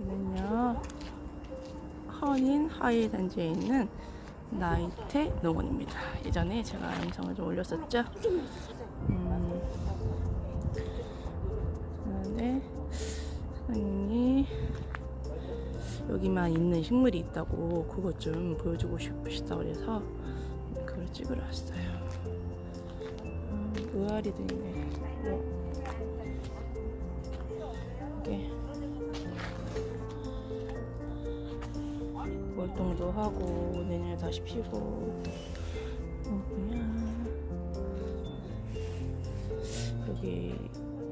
여기는요 헌인 하이 단지에 있는 나이테 농원입니다. 예전에 제가 영상을 좀 올렸었죠. 음, 그런데 사장님이 여기만 있는 식물이 있다고 그것 좀 보여주고 싶으시다 그래서 그걸 찍으러 왔어요. 음, 의아리도 있네. 어. 월동도 하고 내년에 다시 피고. 뭐냐 여기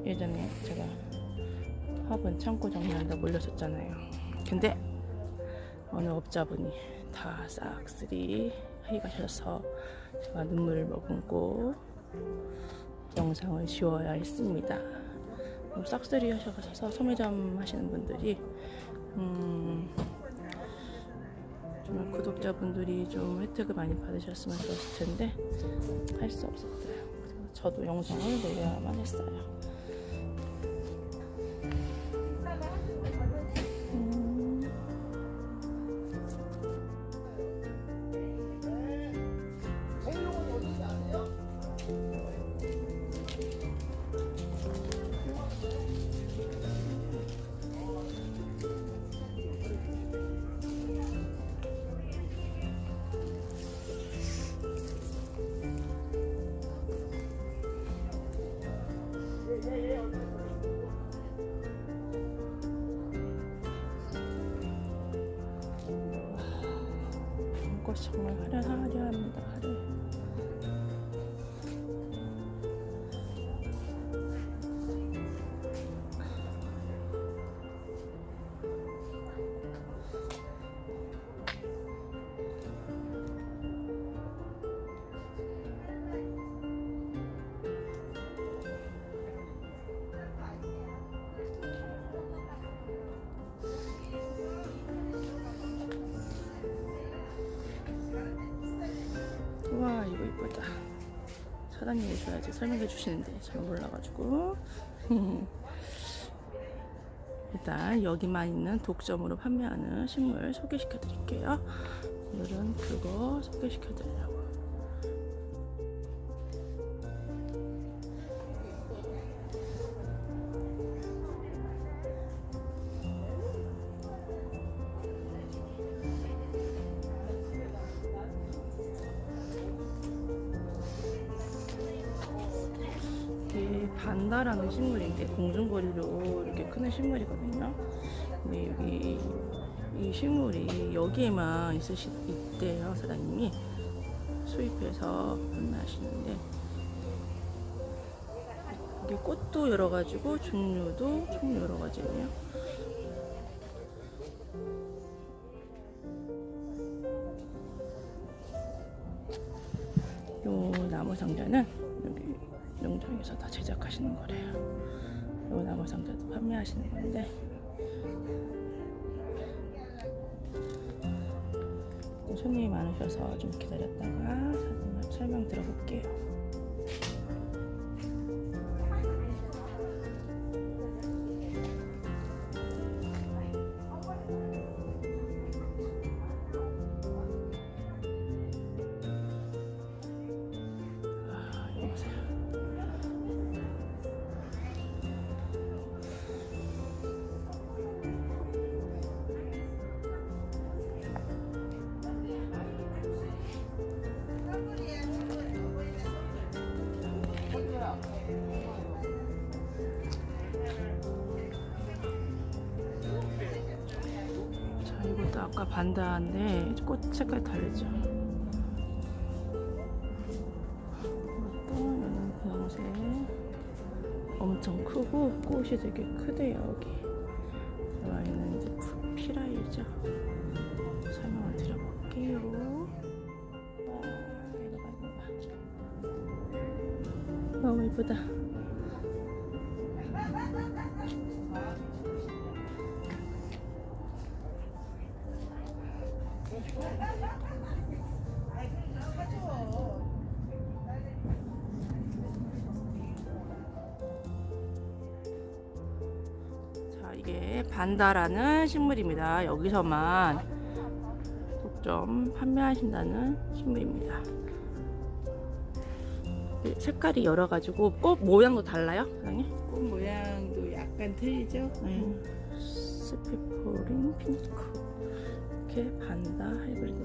예전에 제가 화분 창고 정리한다 몰렸었잖아요. 근데 어느 업자분이 다 싹쓸이 해가셔서 제가 눈물을 머금고 영상을 지워야 했습니다. 뭐 싹쓸이 하셔서 소매점 하시는 분들이 음, 정말 구독자분들이 좀 혜택을 많이 받으셨으면 좋았을 텐데 할 수 없었어요. 그래서 저도 영상을 내려야만 했어요. 벚꽃이 정말 사장님이 줘야지 설명해 주시는데 잘 몰라가지고 일단 여기만 있는 독점으로 판매하는 식물 소개시켜 드릴게요. 오늘은 그거 소개시켜 드리려고. 식물이거든요. 근데 여기 이 식물이 여기에만 있으시 있대요 사장님이 수입해서 판매하시는데 이게 꽃도 여러 가지고 종류도 총 여러 가지네요. 요 나무 상자는 여기 농장에서 다 제작하시는 거래요. 요 나무 상자도 판매하시는 건데 손님이 많으셔서 좀 기다렸다가 설명 들어볼게요. 자, 이것도 아까 반다인데 꽃 색깔 다르죠? 이것도 얘는 분홍색. 엄청 크고 꽃이 되게 크대요 여기. 이 아이는 이제 푸- 피라이죠. 설명을 드려볼게요. 와 이거 봐 이거 봐. 너무 이쁘다 자, 이게 반다라는 식물입니다. 여기서만 독점 판매하신다는 식물입니다. 이 색깔이 여러 가지고 꽃 모양도 달라요, 사장님? 꽃 모양도 약간 틀리죠? 네. 스피포린 핑크 이렇게 반다 하이브리드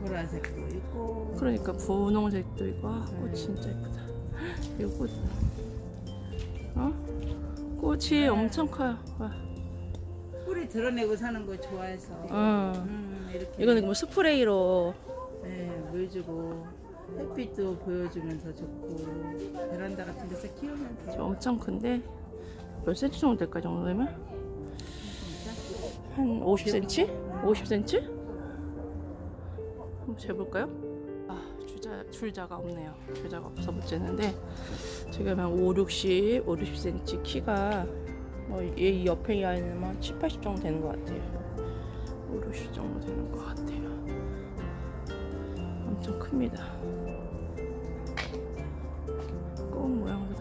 보라색도 있고. 그러니까 분홍색도 있고 아, 꽃 네. 진짜 예쁘다 이거 꽃 어? 꽃이 엄청 커요 와. 뿌리 드러내고 사는 거 좋아해서. 어. 음, 이렇게. 이거는 뭐 스프레이로 네, 물 주고 햇빛도 보여주면서 좋고 베란다 같은 데서 키우면 돼요. 엄청 큰데 몇 센치 정도 될까 이 정도 되면? 한 50cm? 50cm? 한번 재볼까요? 아 줄자, 줄자가 없네요 줄자가 없어서 못 재는데 지금 한 5, 60, 5, 60cm 키가 뭐얘 옆에 이 아이는 한 7, 80 정도 되는 것 같아요 5, 60 정도 되는 것 같아요 엄청 큽니다 꽃 모양도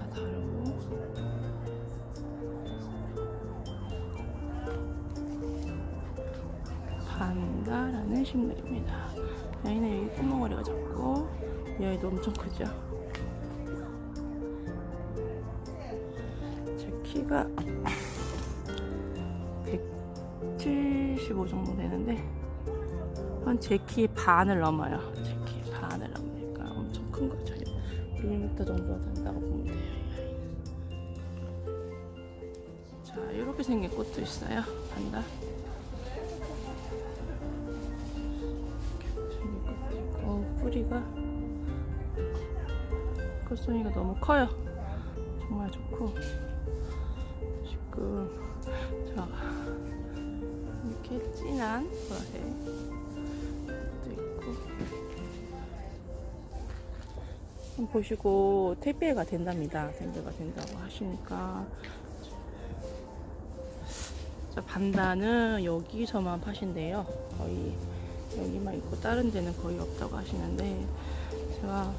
반다라는 식물입니다. 여기는 여기 꽃몽어리가 작고 이 아이도 엄청 크죠. 제 키가 175 정도 되는데 한 제 키 반을 넘어요. 제 키 반을 넘으니까 엄청 큰 거죠. 1m 정도 된다고 보면 돼요. 자, 이렇게 생긴 꽃도 있어요. 반다. 어, 뿌리가 꽃송이가 너무 커요. 정말 좋고. 지금 자 이렇게 진한 한번 보시고 택배가 된답니다. 택배가 된다고 하시니까. 자, 반다는 여기서만 파신대요. 거의 여기만 있고 다른 데는 거의 없다고 하시는데 제가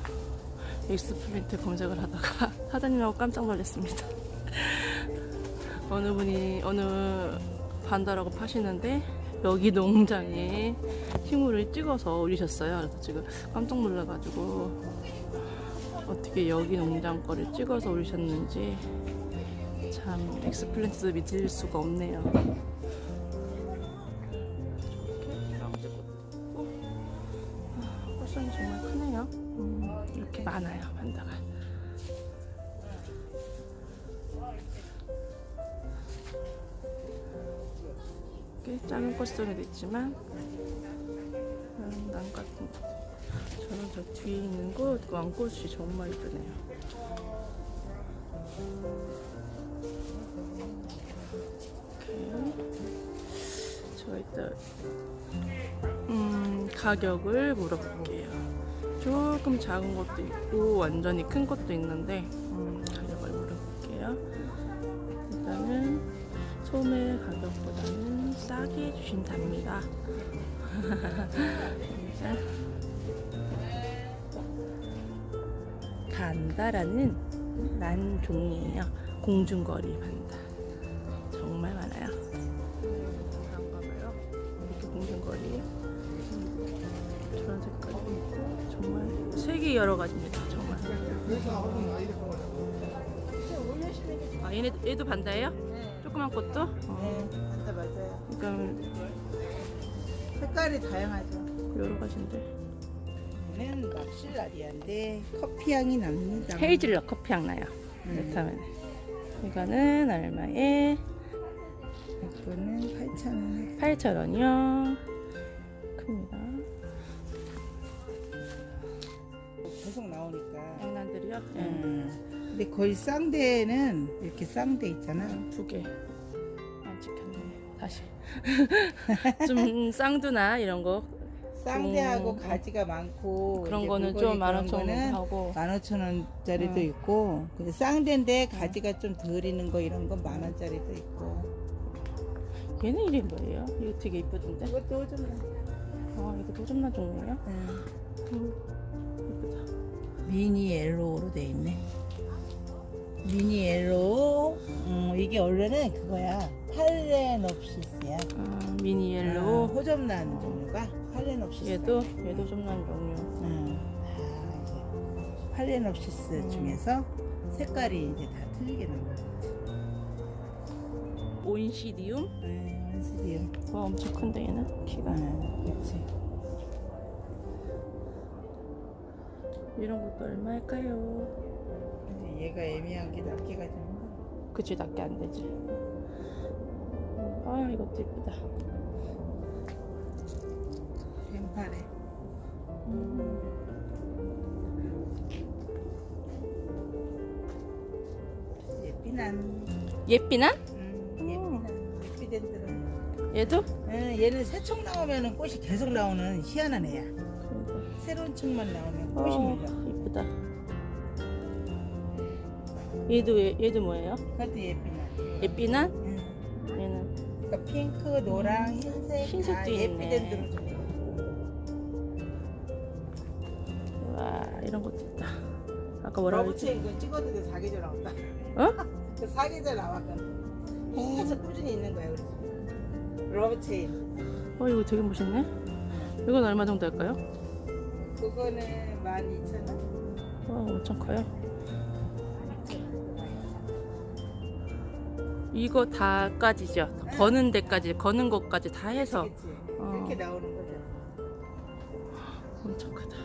엑스프린트 검색을 하다가 사장님하고 깜짝 놀랐습니다. 어느 분이 어느 반다라고 파시는데 여기 농장에 식물을 찍어서 올리셨어요. 그래서 지금 깜짝 놀라가지고 어떻게 여기 농장 거를 찍어서 올리셨는지 참 엑스플랜트도 믿을 수가 없네요. 이렇게 많아요 반다가. 이렇게 작은 꽃선이도 있지만 음, 난 같은 것. 저는 저 뒤에 있는 꽃 왕꽃이 정말 이쁘네요. 이따 음, 가격을 물어볼게요. 조금 작은 것도 있고 완전히 큰 것도 있는데 음, 가격을 물어볼게요. 일단은 소매 가격보다는 싸게 해주신답니다. 자. 반다라는 란 종이에요. 공중거리 반다. 얘도 반다예요? 네. 조그만 꽃도? 어. 네, 맞다 맞아요. 그러니까 색깔이 다양하죠. 여러 가지인데. 얘는 락실라리아인데 커피 향이 납니다. 헤이즐넛 커피 향 나요. 음. 그렇다면 이거는 얼마에? 이거는 8,000원. 8,000원이요. 나오니까. 양난들이요? 네. 음. 근데 거의 쌍대는 이렇게 쌍대 있잖아. 두 개. 안 찍혔네. 다시. 좀 쌍두나 이런 거 쌍대하고 음. 가지가 많고 그런 거는 좀만 그런 오천 원 거는 하고 15,000원짜리도 음. 있고 근데 쌍대인데 가지가 좀덜 있는 거 이런 건 만 원짜리도 있고 얘는 이름이 뭐예요? 이거 되게 이쁘던데? 이것도 좀아 이거 도점나 종류예요? 음, 음. 미니 옐로우로 돼 있네 미니 옐로우. 음, 이게 원래는 그거야. 팔레놉시스야. 아, 미니 아, 옐로우. 호접 나는 종류가 팔레놉시스. 얘도 얘도 좀난 종류. 응. 다 이제 팔레놉시스 음. 중에서 색깔이 이제 다 틀리게 나와. 온시디움. 네, 원스디움. 와 엄청 큰데 얘는 키가. 응, 그렇지. 이런 것도 얼마일까요? 근데 얘가 애매한 게 낱개가 좀. 그치 낮게 안 되지. 아 이것도 이쁘다. 뱀파래. 예삐난. 예삐난? 음, 예삐난. 예삐덴들은. 얘도? 응, 얘는 새 총 나오면은 꽃이 계속 나오는 희한한 애야. 그러니까. 새로운 총만 나오면 어, 물려. 이쁘다. 얘도 얘- 얘도 뭐예요? 그것도 예삐난. 예삐난? 응. 얘는 그러니까 핑크, 노랑, 흰색 흰색도 다 있네. 좀 있고. 와 이런 것도 있다. 아까 뭐라 그랬지? 러브체인 그거 찍었는데 사계절 나온다. 어? 그 사계절 나왔거든. 계속 꾸준히 있는 거야. 그래서. 러브체인. 어 이거 되게 멋있네. 이건 얼마 정도 할까요? 그거는 12,000원? 와 엄청 커요. 이거 다까지죠. 거는 데까지 거는 것까지 다 해서 그치? 어. 이렇게 나오는 거죠. 엄청 크다.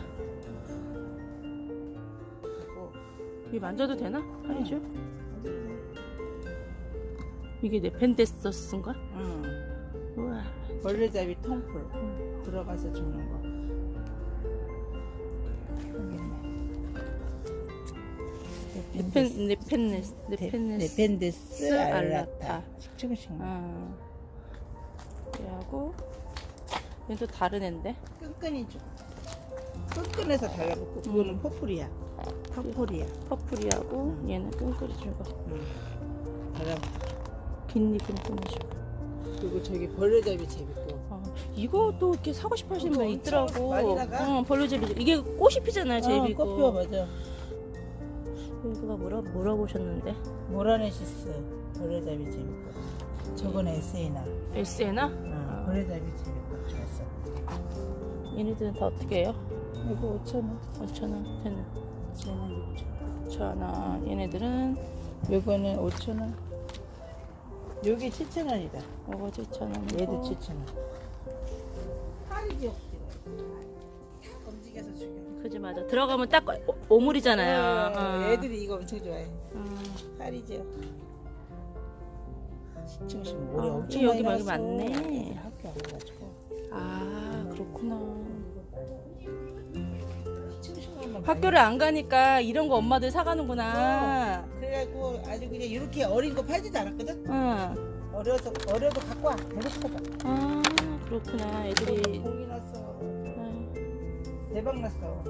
그리고 이게 만져도 되나? 팔이죠? 이게 네펜데서스인가? 응. 우와. 벌레잡이 통풀 음. 들어가서 주는 거. 네펜 네펜네스 네펜네스 네펜데스 알라타. 알라타. 식충식. 아. 얘하고 얘도 다른 앤데. 끈끈이 좀. 끈끈해서 달라붙고 그거는 음. 퍼플이야. 퍼플이야. 퍼플이하고 음. 얘는 끈끈이 주고 응. 달라붙고. 긴잎 끈끈이 주고. 그리고 저기 벌레잡이 재밌고. 어, 이것도 이렇게 사고 싶어 하시는 분 있더라고. 어, 벌레제비. 이게 꽃이 피잖아요, 제비고. 어, 커피와 맞아. 누가 뭐라 물어보셨는데. 모라네시스 벌레잡이 재밌고. 저건 에세이나. 에스에나? 어, 벌레잡이 재밌고 좋았어. 얘네들은 다 어떻게 해요? 이거 5천 원. 5,000원, 쟤는 쟤는 6천 5,000원. 얘네들은 원. 요거는 5천 원. 요게 7천 원이다. 이거 7,000원. 얘도 7천 원. 그지 맞아. 들어가면 딱 오- 오물이잖아요. 어. 애들이 이거 엄청 좋아해. 어. 파리지요. 시청심 모래 아, 엄청 여기 많이. 많네. 학교 안 가가지고. 아, 그렇구나. 학교를 안 가니까 이런 거 엄마들 사가는구나. 그래갖고 아주 그냥 이렇게 어린 거 팔지도 않았거든. 응. 어려서 어려도 갖고 와. 배고프다. 아, 그렇구나. 애들이. 고기 났어. 아, 대박 났어.